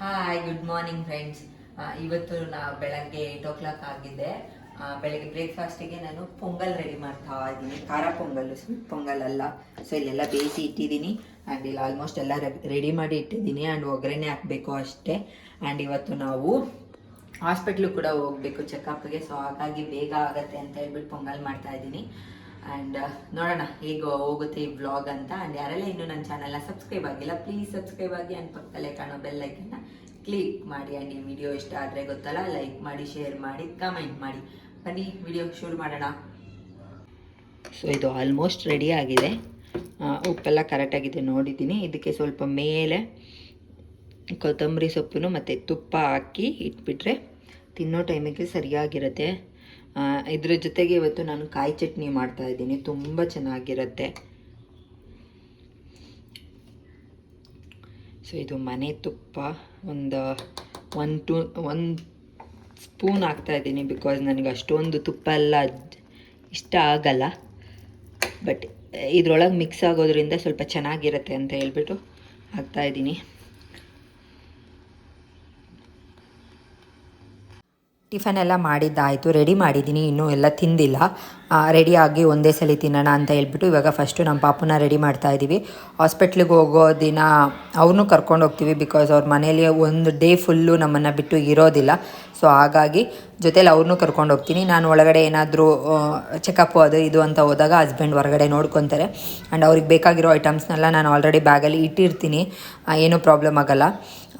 Hi good morning friends ಇವತ್ತು ನಾ ಬೆಳಗ್ಗೆ ಏಟ್ ಓ ಕ್ಲಾಕ್ ಆಗಿದೆ ಬೆಳಗ್ಗೆ ಬ್ರೇಕ್ಫಾಸ್ಟಿಗೆ ನಾನು ಪೊಂಗಲ್ ರೆಡಿ ಮಾಡ್ತಾ ಇದ್ದೀನಿ. ಖಾರ ಪೊಂಗಲ್ ಸ್ವೀಟ್ ಪೊಂಗಲ್ ಅಲ್ಲ. ಸೊ ಇಲ್ಲೆಲ್ಲ ಬೇಯಿಸಿ ಇಟ್ಟಿದ್ದೀನಿ. ಆ್ಯಂಡ್ ಇಲ್ಲಿ ಆಲ್ಮೋಸ್ಟ್ ಎಲ್ಲ ರೆಡಿ ಮಾಡಿ ಇಟ್ಟಿದ್ದೀನಿ. ಆ್ಯಂಡ್ ಒಗ್ಗರಣೆ ಹಾಕಬೇಕು ಅಷ್ಟೇ. ಆ್ಯಂಡ್ ಇವತ್ತು ನಾವು ಹಾಸ್ಪಿಟ್ಲು ಕೂಡ ಹೋಗಬೇಕು ಚೆಕಪ್ಗೆ ಸೊ ಹಾಗಾಗಿ ಬೇಗ ಆಗತ್ತೆ ಅಂತ ಹೇಳ್ಬಿಟ್ಟು ಪೊಂಗಲ್ ಮಾಡ್ತಾ ಇದ್ದೀನಿ. ಆ್ಯಂಡ್ ನೋಡೋಣ ಹೇಗೆ ಹೋಗುತ್ತೆ ಈ ವ್ಲಾಗ್ ಅಂತ. ಆ್ಯಂಡ್ ಯಾರೆಲ್ಲ ಇನ್ನೂ ನನ್ನ ಚಾನಲ್ನ ಸಬ್ಸ್ಕ್ರೈಬ್ ಆಗಿಲ್ಲ ಪ್ಲೀಸ್ ಸಬ್ಸ್ಕ್ರೈಬ್ ಆಗಿ. ಆ್ಯಂಡ್ ಪಕ್ಕದಲ್ಲೇ ಕಾಣೋ ಬೆಲ್ ಐಕನ್ನ ಕ್ಲಿಕ್ ಮಾಡಿ ಆ್ಯಂಡ್ ಈ ವಿಡಿಯೋ ಇಷ್ಟ ಆದರೆ ಗೊತ್ತಲ್ಲ ಲೈಕ್ ಮಾಡಿ ಶೇರ್ ಮಾಡಿ ಕಮೆಂಟ್ ಮಾಡಿ. ಬನ್ನಿ ವಿಡಿಯೋ ಶುರು ಮಾಡೋಣ. ಸೊ ಇದು ಆಲ್ಮೋಸ್ಟ್ ರೆಡಿ ಆಗಿದೆ. ಉಪ್ಪೆಲ್ಲ ಕರೆಕ್ಟಾಗಿದೆ ನೋಡಿದ್ದೀನಿ. ಇದಕ್ಕೆ ಸ್ವಲ್ಪ ಮೇಲೆ ಕೊತ್ತಂಬರಿ ಸೊಪ್ಪು ಮತ್ತು ತುಪ್ಪ ಹಾಕಿ ಇಟ್ಬಿಟ್ರೆ ತಿನ್ನೋ ಟೈಮಿಗೆ ಸರಿಯಾಗಿರುತ್ತೆ. ಇದ್ರ ಜೊತೆಗೆ ಇವತ್ತು ನಾನು ಕಾಯಿ ಚಟ್ನಿ ಮಾಡ್ತಾಯಿದ್ದೀನಿ ತುಂಬ ಚೆನ್ನಾಗಿರುತ್ತೆ. ಸೊ ಇದು ಮನೆ ತುಪ್ಪ. ಒಂದು ಒನ್ ಟು ಒಂದು ಸ್ಪೂನ್ ಹಾಕ್ತಾ ಇದ್ದೀನಿ ಬಿಕಾಸ್ ನನಗೆ ಅಷ್ಟೊಂದು ತುಪ್ಪ ಎಲ್ಲ ಇಷ್ಟ ಆಗಲ್ಲ. ಬಟ್ ಇದ್ರೊಳಗೆ ಮಿಕ್ಸ್ ಆಗೋದ್ರಿಂದ ಸ್ವಲ್ಪ ಚೆನ್ನಾಗಿರುತ್ತೆ ಅಂತ ಹೇಳ್ಬಿಟ್ಟು ಹಾಕ್ತಾ ಟಿಫನ್ ಎಲ್ಲ ಮಾಡಿದ್ದಾಯಿತು ರೆಡಿ ಮಾಡಿದ್ದೀನಿ, ಇನ್ನೂ ಎಲ್ಲ ತಿಂದಿಲ್ಲ. ರೆಡಿಯಾಗಿ ಒಂದೇ ಸಲ ತಿನ್ನೋಣ ಅಂತ ಹೇಳ್ಬಿಟ್ಟು ಇವಾಗ ಫಸ್ಟು ನಮ್ಮ ಪಾಪುನ ರೆಡಿ ಮಾಡ್ತಾ ಇದ್ದೀವಿ. ಹಾಸ್ಪಿಟ್ಲಿಗೆ ಹೋಗೋ ದಿನ ಅವ್ರನ್ನೂ ಕರ್ಕೊಂಡು ಹೋಗ್ತೀವಿ ಬಿಕಾಸ್ ಅವ್ರ ಮನೇಲಿ ಒಂದು ಡೇ ಫುಲ್ಲು ನಮ್ಮನ್ನು ಬಿಟ್ಟು ಇರೋದಿಲ್ಲ. ಸೊ ಹಾಗಾಗಿ ಜೊತೇಲಿ ಅವ್ರನ್ನೂ ಕರ್ಕೊಂಡು ಹೋಗ್ತೀನಿ. ನಾನು ಒಳಗಡೆ ಏನಾದರೂ ಚೆಕಪ್ಪು ಅದು ಇದು ಅಂತ ಹೋದಾಗ ಹಸ್ಬೆಂಡ್ ಹೊರಗಡೆ ನೋಡ್ಕೊತಾರೆ. ಆ್ಯಂಡ್ ಅವ್ರಿಗೆ ಬೇಕಾಗಿರೋ ಐಟಮ್ಸ್ನೆಲ್ಲ ನಾನು ಆಲ್ರೆಡಿ ಬ್ಯಾಗಲ್ಲಿ ಇಟ್ಟಿರ್ತೀನಿ. ಏನೂ ಪ್ರಾಬ್ಲಮ್ ಆಗಲ್ಲ.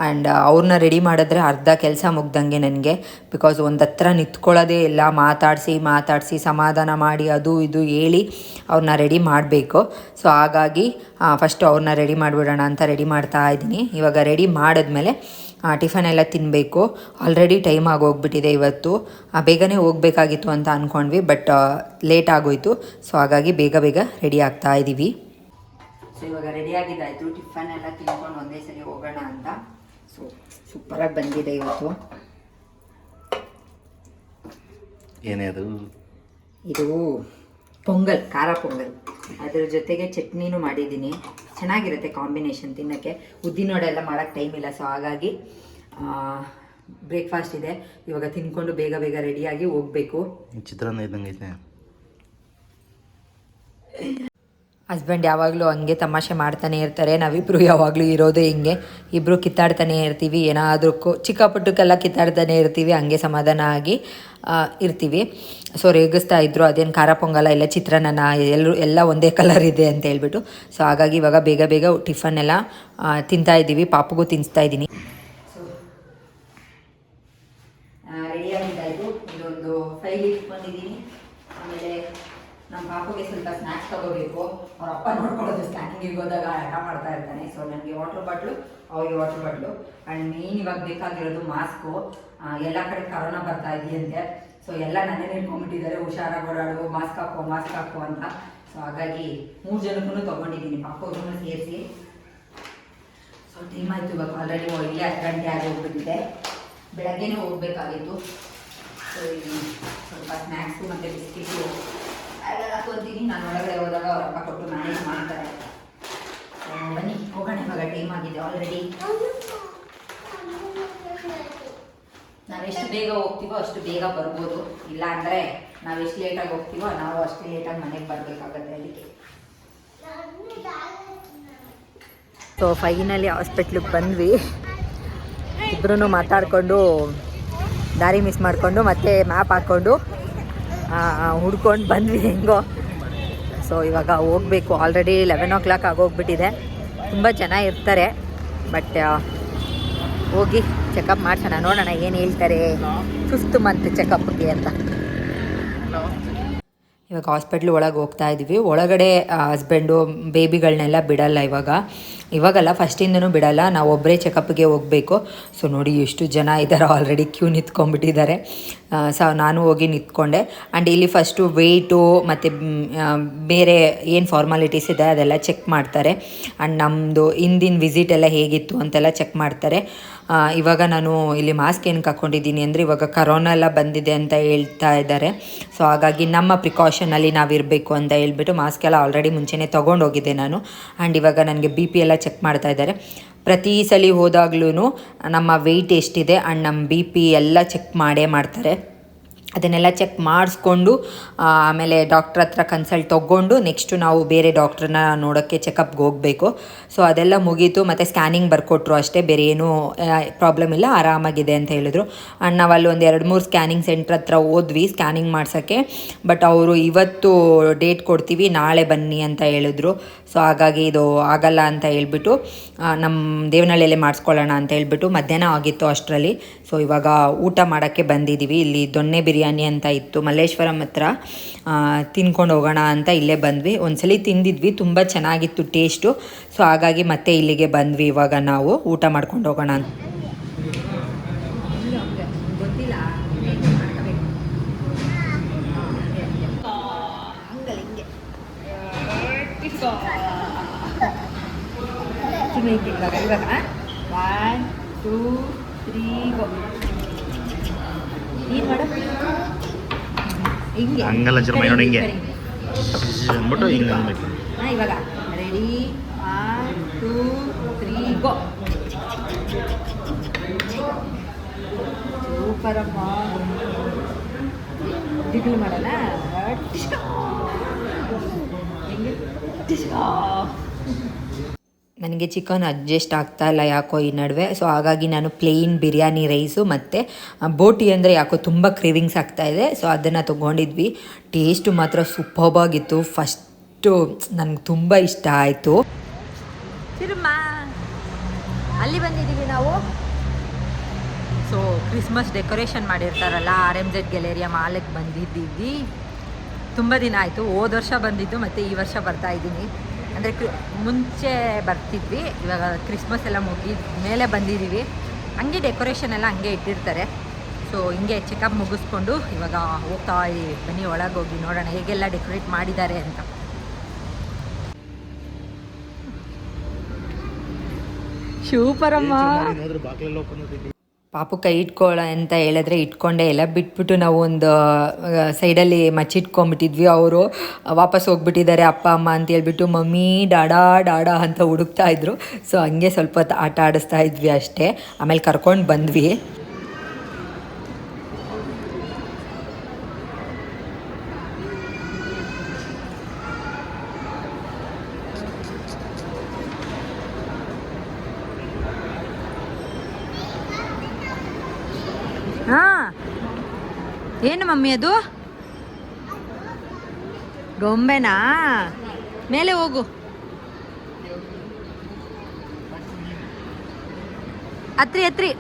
ಆ್ಯಂಡ್ ಅವ್ರನ್ನ ರೆಡಿ ಮಾಡಿದ್ರೆ ಅರ್ಧ ಕೆಲಸ ಮುಗ್ದಂಗೆ ನನಗೆ. ಬಿಕಾಸ್ ಒಂದು ಹತ್ರ ನಿಂತ್ಕೊಳ್ಳೋದೇ ಇಲ್ಲ, ಮಾತಾಡಿಸಿ ಮಾತಾಡಿಸಿ, ಸಮಾಧಾನ ಮಾಡಿ, ಅದು ಇದು ಹೇಳಿ ಅವ್ರನ್ನ ರೆಡಿ ಮಾಡಬೇಕು. ಸೊ ಹಾಗಾಗಿ ಫಸ್ಟು ಅವ್ರನ್ನ ರೆಡಿ ಮಾಡಿಬಿಡೋಣ ಅಂತ ರೆಡಿ ಮಾಡ್ತಾ ಇದ್ದೀನಿ. ಇವಾಗ ರೆಡಿ ಮಾಡಿದ್ಮೇಲೆ ಟಿಫನ್ ಎಲ್ಲ ತಿನ್ನಬೇಕು ಆಲ್ರೆಡಿ ಟೈಮ್ ಆಗೋಗ್ಬಿಟ್ಟಿದೆ ಇವತ್ತು. ಬೇಗನೆ ಹೋಗಬೇಕಾಗಿತ್ತು ಅಂತ ಅಂದ್ಕೊಂಡ್ವಿ ಬಟ್ ಲೇಟ್ ಆಗೋಯ್ತು. ಸೊ ಹಾಗಾಗಿ ಬೇಗ ಬೇಗ ರೆಡಿ ಆಗ್ತಾ ಇದ್ದೀವಿ ಸೊ ಇವಾಗ ರೆಡಿ ಆಗಿದ್ದಾಯಿತು. ಟಿಫನ್ ಎಲ್ಲ ತಿನ್ಕೊಂಡು ಒಂದೇ ಸರಿ ಹೋಗೋಣ ಅಂತ. ಸೊ ಸೂಪರಾಗಿ ಬಂದಿದೆ ಇವತ್ತು. ಏನೇ ಅದು? ಇದು ಪೊಂಗಲ್ ಖಾರ ಪೊಂಗಲ್. ಅದ್ರ ಜೊತೆಗೆ ಚಟ್ನಿನೂ ಮಾಡಿದ್ದೀನಿ. ಚೆನ್ನಾಗಿರುತ್ತೆ ಕಾಂಬಿನೇಷನ್ ತಿನ್ನೋಕ್ಕೆ. ಉದ್ದಿನೋಡೆ ಎಲ್ಲ ಮಾಡೋಕ್ಕೆ ಟೈಮ್ ಇಲ್ಲ ಸೊ ಹಾಗಾಗಿ ಬ್ರೇಕ್ಫಾಸ್ಟ್ ಇದೆ. ಇವಾಗ ತಿನ್ಕೊಂಡು ಬೇಗ ಬೇಗ ರೆಡಿಯಾಗಿ ಹೋಗಬೇಕು. ಚಿತ್ರಾನ್ನ ಇದ್ದಂಗೆ ಐತೆ ಹಸ್ಬೆಂಡ್ ಯಾವಾಗಲೂ ಹಂಗೆ ತಮಾಷೆ ಮಾಡ್ತಾನೆ ಇರ್ತಾರೆ. ನಾವಿಬ್ಬರು ಯಾವಾಗಲೂ ಇರೋದೇ ಹಿಂಗೆ. ಇಬ್ಬರು ಕಿತ್ತಾಡ್ತಾನೆ ಇರ್ತೀವಿ. ಏನಾದರೂ ಚಿಕ್ಕ ಪುಟ್ಟಕ್ಕೆಲ್ಲ ಕಿತ್ತಾಡ್ತಾನೆ ಇರ್ತೀವಿ. ಹಂಗೆ ಸಮಾಧಾನ ಆಗಿ ಇರ್ತೀವಿ. ಸೊ ರೇಗಿಸ್ತಾ ಇದ್ರು. ಅದೇನು ಖಾರ ಪೊಂಗಲ ಇಲ್ಲ ಚಿತ್ರಾನ್ನ ಎಲ್ಲರೂ, ಎಲ್ಲ ಒಂದೇ ಕಲರ್ ಇದೆ ಅಂತ ಹೇಳ್ಬಿಟ್ಟು. ಸೊ ಹಾಗಾಗಿ ಇವಾಗ ಬೇಗ ಬೇಗ ಟಿಫನ್ ಎಲ್ಲ ತಿಂತಾ ಇದ್ದೀವಿ. ಪಾಪಗೂ ತಿನ್ನಿಸ್ತಾ ಇದ್ದೀನಿ. ಇದೊಂದು ಫೈಲ್ ಇಟ್ಕೊಂಡಿದ್ದೀನಿ. ಆಮೇಲೆ ನಮ್ಮ ಪಾಪಗೆ ಸ್ವಲ್ಪ ಸ್ನ್ಯಾಕ್ಸ್ ತಗೋಬೇಕು. ಅವ್ರ ಅಪ್ಪ ನೋಡ್ಕೊಳ್ಳೋದು ಸ್ಕ್ಯಾನಿಂಗಿಗೆ ಹೋದಾಗ ಹಠ ಮಾಡ್ತಾ ಇರ್ತಾನೆ. ಸೊ ನನಗೆ ವಾಟರ್ ಬಾಟ್ಲು ಅವ್ರಿಗೆ ವಾಟರ್ ಬಾಟ್ಲು ಆ್ಯಂಡ್ ಮೇನ್ ಇವಾಗ ಬೇಕಾಗಿರೋದು ಮಾಸ್ಕು ಎಲ್ಲ ಕಡೆ ಕರೋನಾ ಬರ್ತಾ ಇದೆಯಂತೆ. ಸೊ ಎಲ್ಲ ನನ್ನೇ ಹೇಳ್ಕೊಂಡ್ಬಿಟ್ಟಿದ್ದಾರೆ ಹುಷಾರಾಗಿ ಓಡಾಡು ಮಾಸ್ಕ್ ಹಾಕೋ ಮಾಸ್ಕ್ ಹಾಕೋ ಅಂತ. ಸೊ ಹಾಗಾಗಿ ಮೂರು ಜನಕ್ಕೂ ತೊಗೊಂಡಿದ್ದೀನಿ. ಪಾಪವ್ರನ್ನೂ ಸೇರಿಸಿ. ಸೊ ಟೈಮ್ ಆಯಿತು ಇವಾಗ. ಆಲ್ರೆಡಿ ಇಲ್ಲೇ ಹತ್ತು ಗಂಟೆ ಆಗಿ ಹೋಗ್ಬಿಟ್ಟಿದೆ. ಬೆಳಗ್ಗೆನೇ ಹೋಗ್ಬೇಕಾಗಿತ್ತು. ಸೊ ಸ್ವಲ್ಪ ಸ್ನ್ಯಾಕ್ಸು ಮತ್ತು ಬಿಸ್ಕಿಟು ಹಾಕೊತೀನಿ ನಾನು ಒಳಗಡೆ ಹೋದಾಗ ಅವ್ರ ಅಪ್ಪ ಕೊಟ್ಟು ಮ್ಯಾನೇಜ್ ಮಾಡ್ತಾರೆ. ಬನ್ನಿ, ಹೋಗೋಣ. ಇವಾಗ ಟೈಮ್ ಆಗಿದೆ ಆಲ್ರೆಡಿ ನಾವೆಷ್ಟು ಬೇಗ ಹೋಗ್ತೀವೋ ಅಷ್ಟು ಬೇಗ ಬರ್ಬೋದು. ಇಲ್ಲ ಅಂದರೆ ನಾವು ಎಷ್ಟು ಲೇಟಾಗಿ ಹೋಗ್ತೀವೋ ನಾವು ಅಷ್ಟು ಲೇಟಾಗಿ ಮನೆಗೆ ಬರಬೇಕಾಗತ್ತೆ ಅದಕ್ಕೆ. ಸೊ ಫೈನಲಿ ಹಾಸ್ಪಿಟ್ಲಿಗೆ ಬಂದ್ವಿ. ಇಬ್ಬರೂ ಮಾತಾಡಿಕೊಂಡು, ದಾರಿ ಮಿಸ್ ಮಾಡಿಕೊಂಡು, ಮತ್ತೆ ಮ್ಯಾಪ್ ಹಾಕ್ಕೊಂಡು ಹುಡ್ಕೊಂಡು ಬಂದ್ವಿ ಹೆಂಗೋ. ಸೊ ಇವಾಗ ಹೋಗಬೇಕು. ಆಲ್ರೆಡಿ ಲೆವೆನ್ ಓ ಕ್ಲಾಕ್ ಆಗೋಗ್ಬಿಟ್ಟಿದೆ. ತುಂಬ ಜನ ಇರ್ತಾರೆ. ಬಟ್ ಹೋಗಿ ಚೆಕಪ್ ಮಾಡ್ಸೋಣ. ನೋಡೋಣ ಏನು ಹೇಳ್ತಾರೆ. ಫಿಫ್ತ್ ಮಂತ್ ಚೆಕಪ್ಗೆ ಅಂತ. ಇವಾಗ ಹಾಸ್ಪಿಟ್ಲ್ ಒಳಗೆ ಹೋಗ್ತಾ ಇದ್ದೀವಿ ಒಳಗಡೆ ಹಸ್ಬೆಂಡು ಬೇಬಿಗಳನ್ನೆಲ್ಲ ಬಿಡಲ್ಲ ಇವಾಗ. ಇವಾಗಲ್ಲ ಫಸ್ಟಿಂದನೂ ಬಿಡಲ್ಲ. ನಾವು ಒಬ್ಬರೇ ಚೆಕಪ್ಗೆ ಹೋಗಬೇಕು. ಸೊ ನೋಡಿ ಎಷ್ಟು ಜನ ಇದ್ದಾರೆ ಆಲ್ರೆಡಿ ಕ್ಯೂ ನಿಂತ್ಕೊಂಡ್ಬಿಟ್ಟಿದ್ದಾರೆ. ಸೊ ನಾನು ಹೋಗಿ ನಿಂತ್ಕೊಂಡೆ. ಆ್ಯಂಡ್ ಇಲ್ಲಿ ಫಸ್ಟು ವೆಯ್ಟು ಮತ್ತು ಬೇರೆ ಏನು ಫಾರ್ಮಾಲಿಟೀಸ್ ಇದೆ, ಅದೆಲ್ಲ ಚೆಕ್ ಮಾಡ್ತಾರೆ. ಆ್ಯಂಡ್ ನಮ್ಮದು ಹಿಂದಿನ ವಿಸಿಟ್ ಎಲ್ಲ ಹೇಗಿತ್ತು ಅಂತೆಲ್ಲ ಚೆಕ್ ಮಾಡ್ತಾರೆ. ಇವಾಗ ನಾನು ಇಲ್ಲಿ ಮಾಸ್ಕ್ ಏನಕ್ಕೆ ಹಾಕ್ಕೊಂಡಿದ್ದೀನಿ ಅಂದರೆ ಇವಾಗ ಕರೋನಾ ಎಲ್ಲ ಬಂದಿದೆ ಅಂತ ಹೇಳ್ತಾ ಇದ್ದಾರೆ. ಸೊ ಹಾಗಾಗಿ ನಮ್ಮ ಪ್ರಿಕಾಷನಲ್ಲಿ ನಾವಿರಬೇಕು ಅಂತ ಹೇಳ್ಬಿಟ್ಟು ಮಾಸ್ಕ್ ಎಲ್ಲ ಆಲ್ರೆಡಿ ಮುಂಚೆನೇ ತೊಗೊಂಡೋಗಿದ್ದೆ ನಾನು. ಆ್ಯಂಡ್ ಇವಾಗ ನನಗೆ ಬಿ ಪಿ ಎಲ್ಲ ಚೆಕ್ ಮಾಡ್ತಾ ಇದ್ದಾರೆ. ಪ್ರತಿ ಸಲ ಹೋದಾಗ್ಲೂ ನಮ್ಮ ವೆಯ್ಟ್ ಎಷ್ಟಿದೆ ಆ್ಯಂಡ್ ನಮ್ಮ ಬಿ ಪಿ ಎಲ್ಲ ಚೆಕ್ ಮಾಡೇ ಮಾಡ್ತಾರೆ. ಅದನ್ನೆಲ್ಲ ಚೆಕ್ ಮಾಡಿಸ್ಕೊಂಡು ಆಮೇಲೆ ಡಾಕ್ಟ್ರ್ ಹತ್ರ ಕನ್ಸಲ್ಟ್ ತೊಗೊಂಡು ನೆಕ್ಸ್ಟು ನಾವು ಬೇರೆ ಡಾಕ್ಟ್ರನ್ನ ನೋಡೋಕ್ಕೆ ಚೆಕಪ್ಗೆ ಹೋಗಬೇಕು. ಸೊ ಅದೆಲ್ಲ ಮುಗೀತು. ಮತ್ತು ಸ್ಕ್ಯಾನಿಂಗ್ ಬರ್ಕೊಟ್ರು ಅಷ್ಟೇ. ಬೇರೆ ಏನೂ ಪ್ರಾಬ್ಲಮ್ ಇಲ್ಲ. ಆರಾಮಾಗಿದೆ ಅಂತ ಹೇಳಿದ್ರು. ಆ್ಯಂಡ್ ನಾವು ಅಲ್ಲಿ ಒಂದು ಎರಡು ಮೂರು ಸ್ಕ್ಯಾನಿಂಗ್ ಸೆಂಟ್ರ್ ಹತ್ರ ಹೋದ್ವಿ. ಸ್ಕ್ಯಾನಿಂಗ್ ಮಾಡ್ಸೋಕ್ಕೆ. ಬಟ್ ಅವರು ಇವತ್ತು ಡೇಟ್ ಕೊಡ್ತೀವಿ. ನಾಳೆ ಬನ್ನಿ ಅಂತ ಹೇಳಿದ್ರು. ಸೊ ಹಾಗಾಗಿ ಇದು ಆಗಲ್ಲ ಅಂತ ಹೇಳ್ಬಿಟ್ಟು ನಮ್ಮ ದೇವನಹಳ್ಳಿಯಲ್ಲೇ ಮಾಡಿಸ್ಕೊಳ್ಳೋಣ ಅಂತ ಹೇಳ್ಬಿಟ್ಟು ಮಧ್ಯಾಹ್ನ ಆಗಿತ್ತು ಅಷ್ಟರಲ್ಲಿ. ಸೊ ಇವಾಗ ಊಟ ಮಾಡೋಕ್ಕೆ ಬಂದಿದ್ದೀವಿ ಇಲ್ಲಿ ದೊಣ್ಣೆ ಬಿರಿಯಾನಿ ಅಂತ ಇತ್ತು. ಮಲ್ಲೇಶ್ವರಂ ಹತ್ರ ತಿನ್ಕೊಂಡು ಹೋಗೋಣ ಅಂತ ಇಲ್ಲೇ ಬಂದ್ವಿ. ಒಂದ್ಸಲಿ ತಿಂದಿದ್ವಿ, ತುಂಬ ಚೆನ್ನಾಗಿತ್ತು ಟೇಸ್ಟು. ಸೊ ಹಾಗಾಗಿ ಮತ್ತೆ ಇಲ್ಲಿಗೆ ಬಂದ್ವಿ ಇವಾಗ ನಾವು. ಊಟ ಮಾಡ್ಕೊಂಡು ಹೋಗೋಣ ಅಂತ. ಇವಾಗ. ಇವಾಗ ಒನ್ ಟೂ ತ್ರೀ ಗೋ ಹಂಗಲ್ಲ ಚಿರಮ, ನೋಡಿ ಹಿಂಗೆ. ಈ ಕಡೆ, ಅಂದ್ಬಿಟ್ಟು ಹಿಂಗೆ ಅನ್ಬೇಕು ಹಾಂ ಇವಾಗ ready one two three go ಸೂಪರಮ್ಮ ಜಿಗ್ಲು ಮಾಡಲ್ಲ ಟಿಶ್ಕಾ. ಹೆಂಗೆ? ನನಗೆ ಚಿಕನ್ ಅಡ್ಜಸ್ಟ್ ಆಗ್ತಾ ಇಲ್ಲ ಯಾಕೋ ಈ ನಡುವೆ. ಸೊ ಹಾಗಾಗಿ ನಾನು ಪ್ಲೇನ್ ಬಿರಿಯಾನಿ ರೈಸು ಮತ್ತು ಬೋಟಿ ಅಂದರೆ ಯಾಕೋ ತುಂಬ ಕ್ರೇವಿಂಗ್ಸ್ ಆಗ್ತಾ ಇದೆ. ಸೊ ಅದನ್ನು ತೊಗೊಂಡಿದ್ವಿ. ಟೇಸ್ಟು ಮಾತ್ರ ಸೂಪರ್ಬಾಗಿತ್ತು ಫಸ್ಟು ನನಗೆ ತುಂಬ ಇಷ್ಟ ಆಯಿತು. ಅಲ್ಲಿ ಬಂದಿದ್ದೀವಿ ನಾವು. ಸೊ ಕ್ರಿಸ್ಮಸ್ ಡೆಕೋರೇಷನ್ ಮಾಡಿರ್ತಾರಲ್ಲ ಆರ್ ಎಂ ಜೆಡ್ ಗ್ಯಾಲೇರಿಯಾ ಮಾಲಕ್ಕೆ ಬಂದಿದ್ದೀವಿ. ತುಂಬ ದಿನ ಆಯಿತು. ಹೋದ ವರ್ಷ ಬಂದಿದ್ದು, ಮತ್ತು ಈ ವರ್ಷ ಬರ್ತಾ ಇದ್ದೀನಿ. ಅಂದರೆ ಕ್ರಿ ಮುಂಚೆ ಬರ್ತಿದ್ವಿ ಇವಾಗ ಕ್ರಿಸ್ಮಸ್ ಎಲ್ಲ ಮುಗಿದ ಮೇಲೆ ಬಂದಿದ್ದೀವಿ ಹಂಗೆ ಡೆಕೋರೇಷನ್ ಎಲ್ಲ ಹಂಗೆ ಇಟ್ಟಿರ್ತಾರೆ. ಸೊ ಹಿಂಗೆ ಚೆಕಪ್ ಮುಗಿಸ್ಕೊಂಡು ಇವಾಗ ಹೋಗ್ತಾ ಇದ್ದೀವಿ. ಬನ್ನಿ ಒಳಗೆ ಹೋಗಿ ನೋಡೋಣ ಹೇಗೆಲ್ಲ ಡೆಕೋರೇಟ್ ಮಾಡಿದ್ದಾರೆ ಅಂತ. ಶಿವಪರಮ್ಮ ಪಾಪು ಕೈ ಇಟ್ಕೊಳ ಅಂತ ಹೇಳಿದ್ರೆ ಇಟ್ಕೊಂಡೆ ಇಲ್ಲ ಬಿಟ್ಬಿಟ್ಟು ನಾವು ಒಂದು ಸೈಡಲ್ಲಿ ಮಚ್ಚಿಟ್ಕೊಂಡ್ಬಿಟ್ಟಿದ್ವಿ. ಅವರು ವಾಪಸ್ ಹೋಗ್ಬಿಟ್ಟಿದ್ದಾರೆ, ಅಪ್ಪ, ಅಮ್ಮ ಅಂತ ಹೇಳ್ಬಿಟ್ಟು ಮಮ್ಮಿ, ಡಾಡಾ ಡಾಡಾ ಅಂತ ಹುಡುಕ್ತಾ ಇದ್ರು. ಸೊ, ಹಂಗೆ ಸ್ವಲ್ಪ ಆಟ ಆಡಿಸ್ತಾ ಇದ್ವಿ ಅಷ್ಟೇ. ಆಮೇಲೆ ಕರ್ಕೊಂಡು ಬಂದ್ವಿ ಹಾಂ ಏನು ಮಮ್ಮಿ ಅದು? ಗೊಂಬೆನಾ? ಮೇಲೆ ಹೋಗು. ಹತ್ರಿ ಹತ್ರಿ.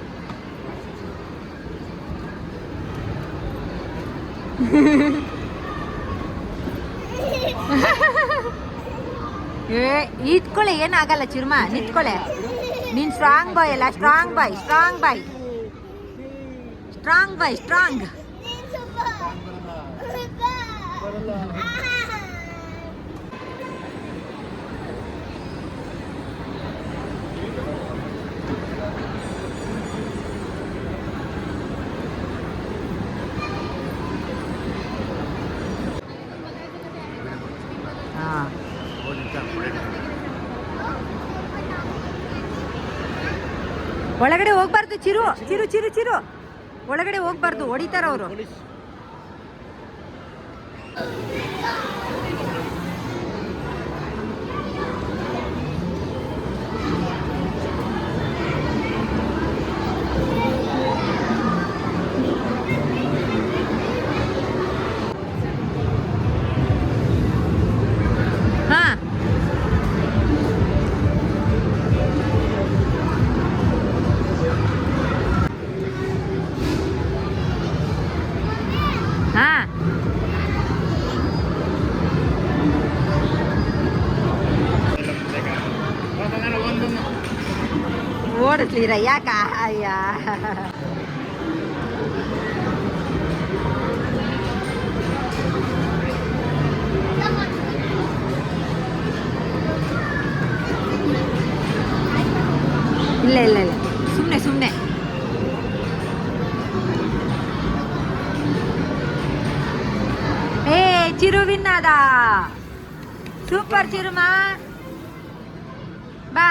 ಏ ಇಟ್ಕೊಳ್ಳೆ ಏನಾಗಲ್ಲ ಚಿರ್ಮ ನಿಂತ್ಕೊಳ್ಳೆ ನೀನ್ ಸ್ಟ್ರಾಂಗ್ ಬಾಯ್ ಅಲ್ಲ strong boy strong boy strong boy strong ಒಳಗಡೆ ಹೋಗ್ಬಾರ್ದು ಚಿರು ಚಿರು ಚಿರು ಚಿರು. ಒಳಗಡೆ ಹೋಗ್ಬಾರ್ದು ಹೊಡಿತಾರ ಅವರು. ಓಡಿಸ್ಲಿರ ಯಾಕ ಅಯ್ಯ ಇಲ್ಲ ಇಲ್ಲ ಇಲ್ಲ ಸುಮ್ಮನೆ ಸುಮ್ಮನೆ ಏ ಚಿರುವಿನ್ನದ ಸೂಪರ್ ಚಿರುಮಾ ಬಾ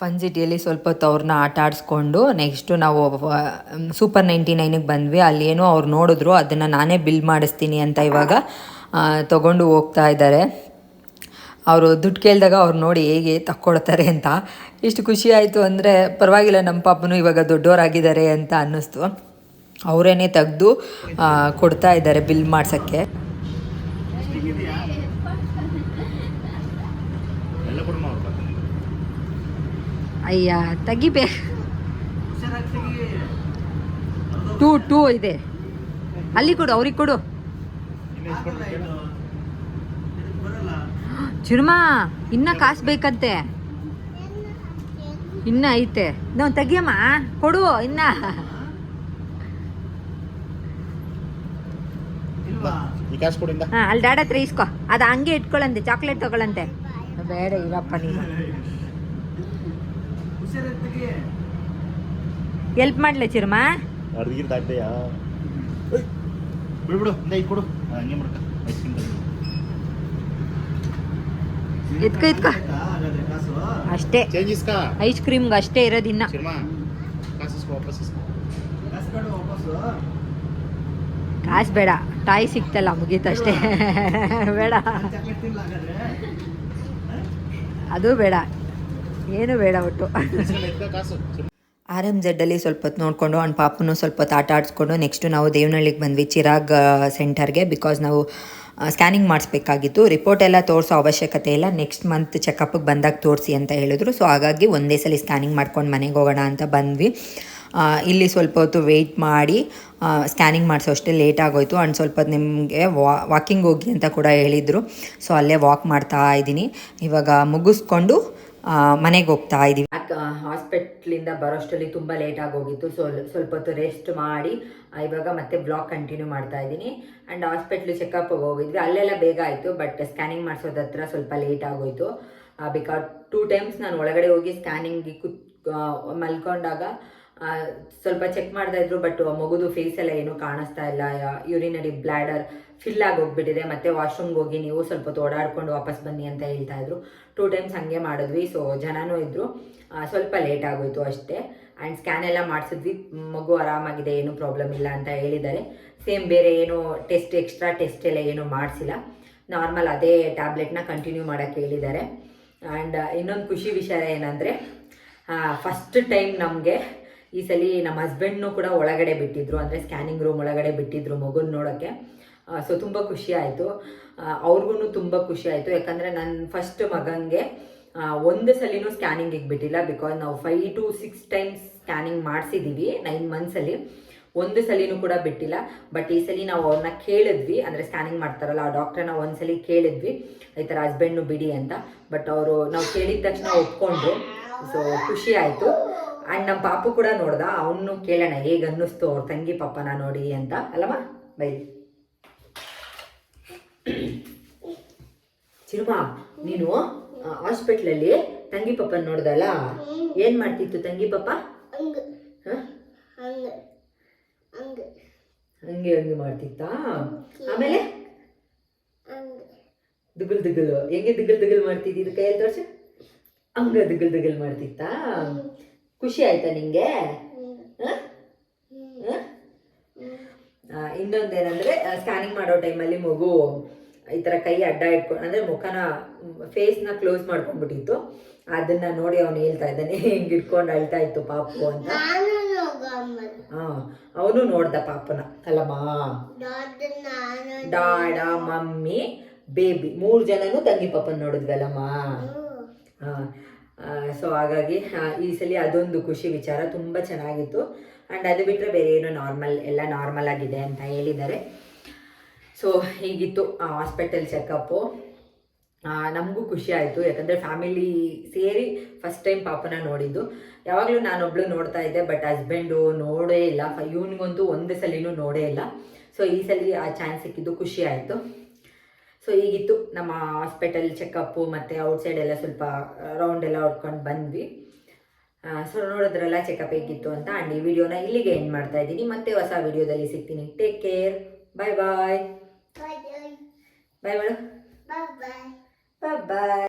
ಫನ್ ಸಿಟಿಯಲ್ಲಿ ಸ್ವಲ್ಪ ಹೊತ್ತು ಅವ್ರನ್ನ ಆಟ ಆಡಿಸ್ಕೊಂಡು ನೆಕ್ಸ್ಟು ನಾವು ಸೂಪರ್ ನೈಂಟಿ ನೈನಿಗೆ ಬಂದ್ವಿ. ಅಲ್ಲಿ ಏನೋ ಅವ್ರು ನೋಡಿದ್ರು, ಅದನ್ನು ನಾನೇ ಬಿಲ್ ಮಾಡಿಸ್ತೀನಿ ಅಂತ ಇವಾಗ ತೊಗೊಂಡು ತಗೊಂಡು ಹೋಗ್ತಾ ಇದ್ದಾರೆ. ಅವರು ದುಡ್ಡು ಕೇಳಿದಾಗ ಅವ್ರು ನೋಡಿ ಹೇಗೆ ತಕ್ಕೊಳ್ತಾರೆ ಅಂತ. ಇಷ್ಟು ಖುಷಿ ಆಯಿತು ಅಂದರೆ ಪರವಾಗಿಲ್ಲ, ನಮ್ಮ ಪಾಪನು ಇವಾಗ ದೊಡ್ಡವರಾಗಿದ್ದಾರೆ ಅಂತ ಅನ್ನಿಸ್ತು. ಅವರೇನೆ ತೆಗೆದು ಕೊಡ್ತಾ ಇದ್ದಾರೆ ಬಿಲ್ ಮಾಡ್ಸೋಕ್ಕೆ ಎಲ್ಲ ಕೊಡು ಅವ್ರ ಅಯ್ಯ ತೆಗಿಬೇ ಟೂ ಟೂ ಇದೆ. ಅಲ್ಲಿ ಕೊಡು ಅವ್ರಿಗೆ ಕೊಡು. ಚುರ್ಮಾ ಇನ್ನ ಕಾಸು ಬೇಕಂತೆ. ಇನ್ನ ಐತೆ. ನಾವು ತೆಗಿಯಮ್ಮ ಕೊಡು ಇನ್ನ. ಹಾ ಅಲ್ಲಿ ಡ್ಯಾಡ್ ಹತ್ರ ಇಸ್ಕೊ. ಅದು ಹಂಗೆ ಇಟ್ಕೊಳ್ಳಂತೆ ಚಾಕ್ಲೇಟ್ ತಗೊಳಂತೆ. ಬೇಡ ಇರಪ್ಪ ನೀನು. ಎಲ್ಪ್ ಮಾಡ್ಲೆ ಚಿರ್ಮ ಅರ್ಧಗಿರ್ ತಾಗ್ದೆಯಾ ಬಿಡ್ಬಿಡು ಇಂದ ಈಗ ಕೊಡು ಹಂಗೆ ಮಾಡ್ಕ. ಐಸ್ ಕ್ರೀಮ್ ಎತ್ಕೊ ಎತ್ಕೊ. ಅಷ್ಟೇ. ಐಸ್ ಕ್ರೀಮ್ಗೆ ಅಷ್ಟೇ ಇರೋದಿನ್ನ ಇನ್ನ. ಕಾಸು ಬೇಡ ಟಾಯ್ ಸಿಕ್ತಲ್ಲ ಮುಗೀತಷ್ಟೇ. ಬೇಡ. ಅದು ಬೇಡ. ಏನು ಬೇಡ ಒಟ್ಟು. ಆರ್ ಎಂ ಜೆಡ್ಡಲ್ಲಿ ಸ್ವಲ್ಪ ಹೊತ್ತು ನೋಡಿಕೊಂಡು ಅವ್ನ ಪಾಪನು ಸ್ವಲ್ಪ ಹೊತ್ತು ಆಟ ಆಡಿಸ್ಕೊಂಡು ನೆಕ್ಸ್ಟು ನಾವು ದೇವನಹಳ್ಳಿಗೆ ಬಂದ್ವಿ, ಚಿರಾಗ್ ಸೆಂಟರ್ಗೆ ಬಿಕಾಸ್ ನಾವು ಸ್ಕ್ಯಾನಿಂಗ್ ಮಾಡಿಸ್ಬೇಕಾಗಿತ್ತು. ರಿಪೋರ್ಟ್ ಎಲ್ಲ ತೋರಿಸೋ ಅವಶ್ಯಕತೆ ಇಲ್ಲ. ನೆಕ್ಸ್ಟ್ ಮಂತ್ ಚೆಕಪ್ಗೆ ಬಂದಾಗ ತೋರಿಸಿ ಅಂತ ಹೇಳಿದ್ರು. ಸೊ ಹಾಗಾಗಿ ಒಂದೇ ಸಲ ಸ್ಕ್ಯಾನಿಂಗ್ ಮಾಡ್ಕೊಂಡು ಮನೆಗೆ ಹೋಗೋಣ ಅಂತ ಬಂದ್ವಿ. ಇಲ್ಲಿ ಸ್ವಲ್ಪ ಹೊತ್ತು ವೆಯ್ಟ್ ಮಾಡಿ ಸ್ಕ್ಯಾನಿಂಗ್ ಮಾಡಿಸೋ ಅಷ್ಟೇ ಲೇಟ್ ಆಗೋಯ್ತು. ಆ್ಯಂಡ್ ಸ್ವಲ್ಪ ನಿಮಗೆ ವಾಕಿಂಗ್ ಹೋಗಿ ಅಂತ ಕೂಡ ಹೇಳಿದರು. ಸೊ ಅಲ್ಲೇ ವಾಕ್ ಮಾಡ್ತಾ ಇದ್ದೀನಿ. ಇವಾಗ ಮುಗಿಸ್ಕೊಂಡು ಮನೆಗೆ ಹೋಗ್ತಾ ಇದ್ದೀವಿ ಹಾಸ್ಪಿಟ್ಲಿಂದ ಬರೋಷ್ಟರಲ್ಲಿ ತುಂಬ ಲೇಟ್ ಹೋಗಿತ್ತು. ಸೊ ಸ್ವಲ್ಪ ಹೊತ್ತು ರೆಸ್ಟ್ ಮಾಡಿ ಇವಾಗ ಮತ್ತೆ ಬ್ಲಾಗ್ ಕಂಟಿನ್ಯೂ ಮಾಡ್ತಾ ಇದ್ದೀನಿ. ಆ್ಯಂಡ್ ಹಾಸ್ಪಿಟ್ಲು ಚೆಕಪ್ ಹೋಗಿದ್ವಿ. ಅಲ್ಲೆಲ್ಲ ಬೇಗ ಆಯಿತು ಬಟ್ ಸ್ಕ್ಯಾನಿಂಗ್ ಮಾಡಿಸೋದತ್ರ ಸ್ವಲ್ಪ ಲೇಟ್ ಆಗೋಯ್ತು ಬಿಕಾಸ್ ಟೂ ಟೈಮ್ಸ್ ನಾನು ಒಳಗಡೆ ಹೋಗಿ ಸ್ಕ್ಯಾನಿಂಗ್ಗೆ ಕುತ್ ಮಲ್ಕೊಂಡಾಗ ಸ್ವಲ್ಪ ಚೆಕ್ ಮಾಡ್ತಾ ಇದ್ರು ಬಟ್ ಮಗುದು ಫೇಸ್ ಎಲ್ಲ ಏನು ಕಾಣಿಸ್ತಾ ಇಲ್ಲ. ಯೂರಿನರಿ ಬ್ಲ್ಯಾಡರ್ ಫಿಲ್ ಆಗಿ ಹೋಗ್ಬಿಟ್ಟಿದೆ ಮತ್ತೆ ವಾಶ್ರೂಮ್ಗೆ ಹೋಗಿ ನೀವು ಸ್ವಲ್ಪ ಹೊತ್ತು ಓಡಾಡ್ಕೊಂಡು ವಾಪಸ್ ಬನ್ನಿ ಅಂತ ಹೇಳ್ತಾ ಇದ್ರು. ಟೂ ಟೈಮ್ಸ್ ಹಂಗೆ ಮಾಡಿದ್ವಿ. ಸೊ ಜನನೂ ಇದ್ರು. ಸ್ವಲ್ಪ ಲೇಟ್ ಆಗೋಯ್ತು ಅಷ್ಟೇ. ಆ್ಯಂಡ್ ಸ್ಕ್ಯಾನ್ ಎಲ್ಲ ಮಾಡಿಸಿದ್ವಿ. ಮಗು ಆರಾಮಾಗಿದೆ, ಏನೂ ಪ್ರಾಬ್ಲಮ್ ಇಲ್ಲ ಅಂತ ಹೇಳಿದ್ದಾರೆ. ಸೇಮ್ ಬೇರೆ ಏನು ಟೆಸ್ಟ್ ಎಕ್ಸ್ಟ್ರಾ ಟೆಸ್ಟ್ ಎಲ್ಲ ಏನೂ ಮಾಡಿಸಿಲ್ಲ. ನಾರ್ಮಲ್ ಅದೇ ಟ್ಯಾಬ್ಲೆಟ್ನ ಕಂಟಿನ್ಯೂ ಮಾಡೋಕ್ಕೆ ಹೇಳಿದ್ದಾರೆ. ಆ್ಯಂಡ್ ಇನ್ನೊಂದು ಖುಷಿ ವಿಷಯ ಏನಂದರೆ ಫಸ್ಟ್ ಟೈಮ್ ನಮಗೆ ಈ ಸಲ ನಮ್ಮ ಹಸ್ಬೆಂಡ್ನು ಕೂಡ ಒಳಗಡೆ ಬಿಟ್ಟಿದ್ರು, ಅಂದರೆ ಸ್ಕ್ಯಾನಿಂಗ್ ರೂಮ್ ಒಳಗಡೆ ಬಿಟ್ಟಿದ್ರು ಮಗುನ ನೋಡೋಕ್ಕೆ ಸೊ ತುಂಬ ಖುಷಿ ಆಯಿತು. ಅವ್ರಿಗೂ ತುಂಬ ಖುಷಿ ಆಯಿತು. ಯಾಕಂದರೆ ನನ್ನ ಫಸ್ಟ್ ಮಗನಿಗೆ ಒಂದು ಸಲಿನೂ ಸ್ಕ್ಯಾನಿಂಗಿಗೆ ಬಿಟ್ಟಿಲ್ಲ ಬಿಕಾಸ್ ನಾವು five to six times scanning ಮಾಡಿಸಿದ್ದೀವಿ nine ಮಂತ್ಸಲ್ಲಿ ಒಂದು ಸಲಿನೂ ಕೂಡ ಬಿಟ್ಟಿಲ್ಲ. ಬಟ್ ಈ ಸಲ ನಾವು ಅವ್ರನ್ನ ಕೇಳಿದ್ವಿ, ಅಂದರೆ ಸ್ಕ್ಯಾನಿಂಗ್ ಮಾಡ್ತಾರಲ್ಲ, ಆ ಡಾಕ್ಟ್ರನ್ನ ಒಂದ್ಸಲಿ ಕೇಳಿದ್ವಿ. ಈ ಥರ ಹಸ್ಬೆಂಡ್ನು ಬಿಡಿ ಅಂತ. ಬಟ್ ಅವರು, ನಾವು ಕೇಳಿದ ತಕ್ಷಣ ಒಪ್ಕೊಂಡ್ರು. ಸೊ ಖುಷಿ ಆಯಿತು. ಆ್ಯಂಡ್ ನಮ್ಮ ಪಾಪು ಕೂಡ ನೋಡ್ದ ಅವನು ಕೇಳೋಣ ಹೇಗೆ ಅನ್ನಿಸ್ತು ಅವ್ರ ತಂಗಿ ಪಾಪನ ನೋಡಿ ಅಂತ ಅಲ್ಲಮ್ಮ ಬೈ ಚಿರುಮಾ ನೀನು ಹಾಸ್ಪಿಟ್ಲಲ್ಲಿ ತಂಗಿ ಪಪ್ಪನ ನೋಡ್ದಲ್ಲ? ಏನು ಮಾಡ್ತಿತ್ತು ತಂಗಿ ಪಪ್ಪ ಹ? ಹಂಗೆ ಹಂಗೆ ಮಾಡ್ತಿತ್ತಾ? ಆಮೇಲೆ? ದುಗಲ್ ದಿಗಲ್. ಹೆಂಗೆ ದಿಗಲ್ ದಿಗಲ್ ಮಾಡ್ತಿದ್ದಿ ಕೈಯಲ್ಲಿ ತೋರ್ಸು? ಹಂಗ ದಿಗಲ್ ದಿಗಲ್ ಮಾಡ್ತಿತ್ತಾ? ಖುಷಿ ಆಯ್ತಾ ನಿಂಗೆ? ಹ? ಹ? ಇನ್ನೊಂದೇನಂದ್ರೆ ಸ್ಕ್ಯಾನಿಂಗ್ ಮಾಡೋ ಟೈಮಲ್ಲಿ ಮಗು ಈ ಥರ ಕೈ ಅಡ್ಡ ಇಟ್ಕೊಂಡು ಅಂದರೆ ಮುಖನ ಫೇಸ್ನ ಕ್ಲೋಸ್ ಮಾಡ್ಕೊಂಡ್ಬಿಟ್ಟಿತ್ತು. ಅದನ್ನ ನೋಡಿ ಅವನು ಹೇಳ್ತಾ ಇದ್ದಾನೆ ಹಿಂಗೆ ಇಟ್ಕೊಂಡು ಅಳ್ತಾ ಇತ್ತು ಪಾಪು ಅಂತ. ಹಾಂ ಅವನು ನೋಡ್ದ ಪಾಪನ. ಅಲ್ಲಮ್ಮ. ಡಾಡ ಮಮ್ಮಿ ಬೇಬಿ. ಮೂರು ಜನನು ತಂಗಿ ಪಾಪನ ನೋಡಿದ್ವಲ್ಲಮ್ಮ. ಸೊ ಹಾಗಾಗಿ ಈ ಸಲ ಅದೊಂದು ಖುಷಿ ವಿಚಾರ, ತುಂಬ ಚೆನ್ನಾಗಿತ್ತು. ಆ್ಯಂಡ್ ಅದು ಬಿಟ್ಟರೆ ಬೇರೆ ಏನೋ ನಾರ್ಮಲ್ ಎಲ್ಲ ನಾರ್ಮಲ್ ಆಗಿದೆ ಅಂತ ಹೇಳಿದ್ದಾರೆ. ಸೊ ಹೀಗಿತ್ತು ಹಾಸ್ಪಿಟಲ್ ಚೆಕಪ್ಪು ನಮಗೂ ಖುಷಿ ಆಯಿತು. ಯಾಕಂದರೆ ಫ್ಯಾಮಿಲಿ ಸೇರಿ ಫಸ್ಟ್ ಟೈಮ್ ಪಾಪನ ನೋಡಿದ್ದು. ಯಾವಾಗಲೂ ನಾನೊಬ್ಳು ನೋಡ್ತಾ ಇದ್ದೆ ಬಟ್ ಹಸ್ಬೆಂಡು ನೋಡೇ ಇಲ್ಲ. ಇವನಿಗಂತೂ ಒಂದು ಸಲಿನೂ ನೋಡೇ ಇಲ್ಲ. ಸೊ ಈ ಸಲ ಆ ಚಾನ್ಸ್ ಸಿಕ್ಕಿದ್ದು ಖುಷಿ ಆಯಿತು. ಸೊ ಈಗಿತ್ತು ನಮ್ಮ ಹಾಸ್ಪಿಟಲ್ ಚೆಕಪ್ಪು ಮತ್ತು ಔಟ್ಸೈಡ್ ಎಲ್ಲ ಸ್ವಲ್ಪ ರೌಂಡ್ ಎಲ್ಲ ಹೊಡ್ಕೊಂಡು ಬಂದ್ವಿ. ಸೊ ನೋಡಿದ್ರಲ್ಲ ಚೆಕಪ್ ಹೇಗಿತ್ತು ಅಂತ ಆ್ಯಂಡ್ ಈ ವಿಡಿಯೋನ ಇಲ್ಲಿಗೆ ಎಂಡ್ ಮಾಡ್ತಾ ಇದ್ದೀನಿ. ಮತ್ತೆ ಹೊಸ ವಿಡಿಯೋದಲ್ಲಿ ಸಿಗ್ತೀನಿ. Take care bye bye bye madam bye bye